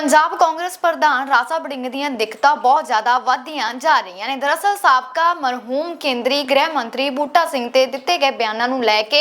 ਪੰਜਾਬ ਕਾਂਗਰਸ ਪ੍ਰਧਾਨ ਰਾਜਾ ਬੜਿੰਗ ਦੀਆਂ ਦਿੱਕਤਾਂ ਬਹੁਤ ਜ਼ਿਆਦਾ ਵਧਦੀਆਂ ਜਾ ਰਹੀਆਂ ਨੇ। ਦਰਅਸਲ ਸਾਬਕਾ ਮਰਹੂਮ ਕੇਂਦਰੀ ਗ੍ਰਹਿ ਮੰਤਰੀ ਬੂਟਾ ਸਿੰਘ ਤੇ ਦਿੱਤੇ ਗਏ ਬਿਆਨਾਂ ਨੂੰ ਲੈ ਕੇ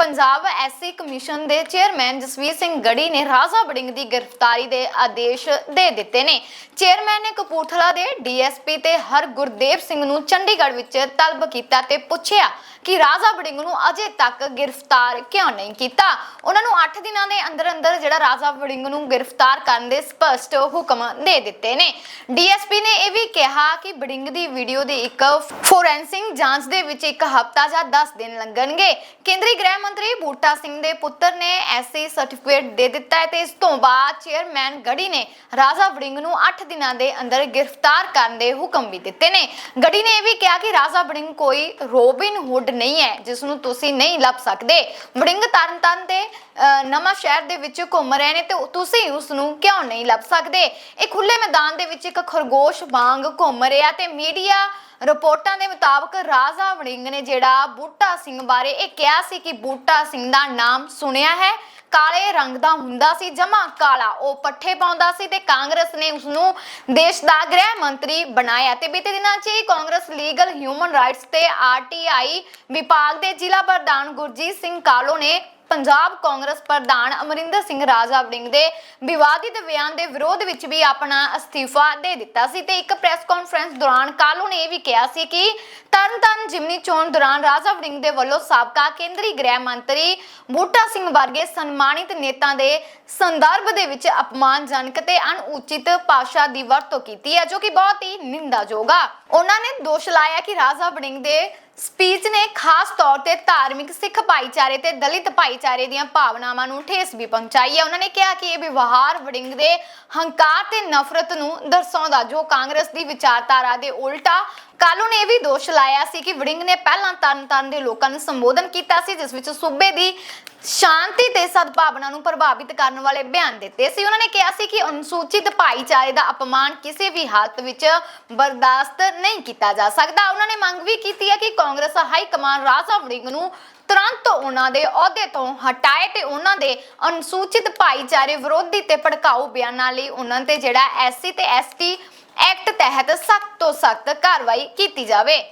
ਪੰਜਾਬ ਐਸਸੀ ਕਮਿਸ਼ਨ ਦੇ ਚੇਅਰਮੈਨ ਜਸਵੀਰ ਸਿੰਘ ਗੜੀ ਨੇ ਰਾਜਾ ਬੜਿੰਗ ਦੀ ਗ੍ਰਿਫਤਾਰੀ ਦੇ ਆਦੇਸ਼ ਦੇ ਦਿੱਤੇ ਨੇ। ਚੇਅਰਮੈਨ ਨੇ ਕਪੂਰਥਲਾ ਦੇ ਡੀਐਸਪੀ ਤੇ ਹਰ ਗੁਰਦੇਵ ਸਿੰਘ ਨੂੰ ਚੰਡੀਗੜ੍ਹ ਵਿੱਚ ਤਲਬ ਕੀਤਾ ਤੇ ਪੁੱਛਿਆ ਕਿ ਰਾਜਾ ਬੜਿੰਗ ਨੂੰ ਅਜੇ ਤੱਕ ਗ੍ਰਿਫਤਾਰ ਕਿਉਂ ਨਹੀਂ ਕੀਤਾ। ਉਹਨਾਂ ਨੂੰ 8 ਦਿਨਾਂ ਦੇ ਅੰਦਰ ਅੰਦਰ ਜਿਹੜਾ ਰਾਜਾ ਵੜਿੰਗ ਨੂੰ ਗ੍ਰਿਫਤਾਰ ਕਰਨ ਦੇ ਸਪਸ਼ਟ ਹੁਕਮ ਦੇ ਦਿੱਤੇ ਨੇ। ਡੀਐਸਪੀ ਨੇ ਇਹ ਵੀ ਕਿਹਾ ਕਿ ਬੜਿੰਗ ਦੀ ਵੀਡੀਓ ਦੀ ਇੱਕ ਫੋਰੈਂਸਿਕ ਜਾਂਚ ਦੇ ਵਿੱਚ ਇੱਕ ਹਫ਼ਤਾ ਜਾਂ 10 ਦਿਨ ਲੱਗਣਗੇ। ਕੇਂਦਰੀ ਗ੍ਰਹਿ ਮੰਤਰੀ ਬੂਟਾ ਸਿੰਘ ਦੇ ਪੁੱਤਰ ਨੇ ਐਸਸੀ ਸਰਟੀਫਿਕੇਟ ਦੇ ਦਿੱਤਾ ਹੈ ਤੇ ਇਸ ਤੋਂ ਬਾਅਦ ਚੇਅਰਮੈਨ ਗੜੀ ਨੇ ਰਾਜਾ ਵੜਿੰਗ ਨੂੰ 8 ਦਿਨਾਂ ਦੇ ਅੰਦਰ ਗ੍ਰਿਫਤਾਰ ਕਰਨ ਦੇ ਹੁਕਮ ਵੀ ਦਿੱਤੇ ਨੇ। ਗੜੀ ਨੇ ਇਹ ਵੀ ਕਿਹਾ ਕਿ ਰਾਜਾ ਵੜਿੰਗ ਕੋਈ ਰੋਬਿਨ ਹੁੱਡ ਨਹੀਂ ਹੈ ਜਿਸ ਨੂੰ ਤੁਸੀਂ ਨਹੀਂ ਲੱਭ ਸਕਦੇ। ਵੜਿੰਗ ਤਰਨਤਾਰਨ ਦੇ ਅਹ, ਨਵਾਂ ਸ਼ਹਿਰ ਦੇ ਵਿੱਚ ਘੁੰਮ ਰਹੇ ਨੇ ਤੇ ਤੁਸੀਂ ਉਸ ਨੂੰ ਕਿਉਂ ਨਹੀਂ ਲੱਭ ਸਕਦੇ? ਇਹ ਖੁੱਲੇ ਮੈਦਾਨ ਦੇ ਵਿੱਚ ਇੱਕ ਖਰਗੋਸ਼ ਵਾਂਗ ਘੁੰਮ ਰਿਹਾ ਤੇ ਮੀਡੀਆ ਰਿਪੋਰਟਾਂ ਦੇ ਮੁਤਾਬਕ ਰਾਜਾ ਵੜਿੰਗ ਨੇ ਜਿਹੜਾ ਬੂਟਾ ਸਿੰਘ ਬਾਰੇ ਇਹ ਕਿਹਾ ਸੀ ਕਿ ਬੂਟਾ ਸਿੰਘ ਦਾ ਨਾਮ ਸੁਣਿਆ ਹੈ। ਕਾਲੇ ਰੰਗ ਦਾ ਹੁੰਦਾ ਸੀ ਜਮਾ ਕਾਲਾ। ਉਹ ਪੱਠੇ ਪਾਉਂਦਾ ਸੀ ਤੇ ਕਾਂਗਰਸ ਨੇ ਉਸ ਨੂੰ ਦੇਸ਼ ਦਾ ਗ੍ਰਹਿ ਮੰਤਰੀ ਬਣਾਇਆ ਤੇ ਬੀਤੇ ਦਿਨਾਂ 'ਚ ਹੀ ਕਾਂਗਰਸ ਲੀਗਲ ਹਿਊਮਨ ਰਾਈਟਸ ਤੇ ਆਰਟੀਆਈ ਵਿਭਾਗ ਦੇ ਜ਼ਿਲ੍ਹਾ ਪ੍ਰਧਾਨ ਗੁਰਜੀਤ ਸਿੰਘ ਕਾਲੋ ਨੇ ਪੰਜਾਬ ਕਾਂਗਰਸ ਪ੍ਰਧਾਨ ਅਮਰਿੰਦਰ ਸਿੰਘ ਰਾਜਾ ਵੜਿੰਗ ਦੇ ਵਿਵਾਦਿਤ ਬਿਆਨ ਦੇ ਵਿਰੋਧ ਵਿੱਚ ਵੀ ਆਪਣਾ ਅਸਤੀਫਾ ਦੇ ਦਿੱਤਾ ਸੀ ਤੇ ਇੱਕ ਪ੍ਰੈਸ ਕਾਨਫਰੰਸ ਦੌਰਾਨ ਕਾਲੂ ਨੇ ਇਹ ਵੀ ਕਿਹਾ ਸੀ ਕਿ ਤਰਨਤਾਰਨ ਜਿਮਨੀ ਚੋਣ ਦੌਰਾਨ ਰਾਜਾ ਵੜਿੰਗ ਦੇ ਵੱਲੋਂ ਸਾਬਕਾ ਕੇਂਦਰੀ ਗ੍ਰਹਿ ਮੰਤਰੀ ਬੂਟਾ ਸਿੰਘ ਵਰਗੇ ਸਨਮਾਨਿਤ ਨੇਤਾ ਦੇ ਸੰਦਰਭ ਦੇ ਵਿੱਚ ਅਪਮਾਨਜਨਕ ਤੇ ਅਣਉਚਿਤ ਭਾਸ਼ਾ ਦੀ ਵਰਤੋਂ ਕੀਤੀ ਹੈ, ਜੋ ਕਿ ਬਹੁਤ ਹੀ ਨਿੰਦਾਯੋਗ ਆ। ਉਹਨਾਂ ਨੇ ਦੋਸ਼ ਲਾਇਆ ਕਿ ਰਾਜਾ ਵੜਿੰਗ ਦੇ ਸਪੀਚ ਨੇ ਖਾਸ ਤੌਰ ਤੇ ਧਾਰਮਿਕ, ਸਿੱਖ ਭਾਈਚਾਰੇ ਤੇ ਦਲਿਤ ਭਾਈਚਾਰੇ ਦੀਆਂ ਭਾਵਨਾਵਾਂ ਨੂੰ ਠੇਸ ਵੀ ਪਹੁੰਚਾਈ ਹੈ। ਉਹਨਾਂ ਨੇ ਕਿਹਾ ਕਿ ਇਹ ਵਿਵਹਾਰ ਵੜਿੰਗ ਦੇ ਹੰਕਾਰ ਤੇ ਨਫ਼ਰਤ ਨੂੰ ਦਰਸਾਉਂਦਾ, ਜੋ ਕਾਂਗਰਸ ਦੀ ਵਿਚਾਰਧਾਰਾ ਦੇ ਉਲਟਾ ਕਾਲੂ ਨੇ ਇਹ ਵੀ ਦੋਸ਼ ਲਾਇਆ ਸੀ ਕਿ ਵੜਿੰਗ ਨੇ ਪਹਿਲਾਂ ਤਰਨਤਾਰਨ ਦੇ ਲੋਕਾਂ ਨੂੰ ਸੰਬੋਧਨ ਕੀਤਾ ਸੀ, ਜਿਸ ਵਿੱਚ ਸੂਬੇ ਦੀ ਸ਼ਾਂਤੀ ਤੇ ਸਦਭਾਵਨਾ ਨੂੰ ਪ੍ਰਭਾਵਿਤ ਕਰਨ ਵਾਲੇ ਬਿਆਨ ਦਿੱਤੇ ਸੀ। ਉਹਨਾਂ ਨੇ ਕਿਹਾ ਸੀ ਕਿ ਅਨੁਸੂਚਿਤ ਭਾਈਚਾਰੇ ਦਾ ਅਪਮਾਨ ਕਿਸੇ ਵੀ ਹਾਲਤ ਵਿੱਚ ਬਰਦਾਸ਼ਤ ਨਹੀਂ ਕੀਤਾ ਜਾ ਸਕਦਾ। ਉਹਨਾਂ ਨੇ ਮੰਗ ਵੀ ਕੀਤੀ ਹੈ ਕਿ ਕਾਂਗਰਸ, ਹਾਈ ਕਮਾਨ ਰਾਜਾ ਵੜਿੰਗ ਨੂੰ ਤੁਰੰਤ ਉਹਨਾਂ ਦੇ ਅਹੁਦੇ ਤੋਂ ਹਟਾਏ ਤੇ ਉਹਨਾਂ ਦੇ ਅਨੁਸੂਚਿਤ ਭਾਈਚਾਰੇ ਵਿਰੋਧੀ ਤੇ ਭੜਕਾਊ ਬਿਆਨਾਂ ਲਈ ਉਹਨਾਂ ਤੇ ਜਿਹੜਾ ਐਸਸੀ ਤੇ ਐਸਟੀ ਐਕਟ ਤਹਿਤ ਸਖਤ ਤੋਂ ਸਖਤ ਕਾਰਵਾਈ ਕੀਤੀ ਜਾਵੇ।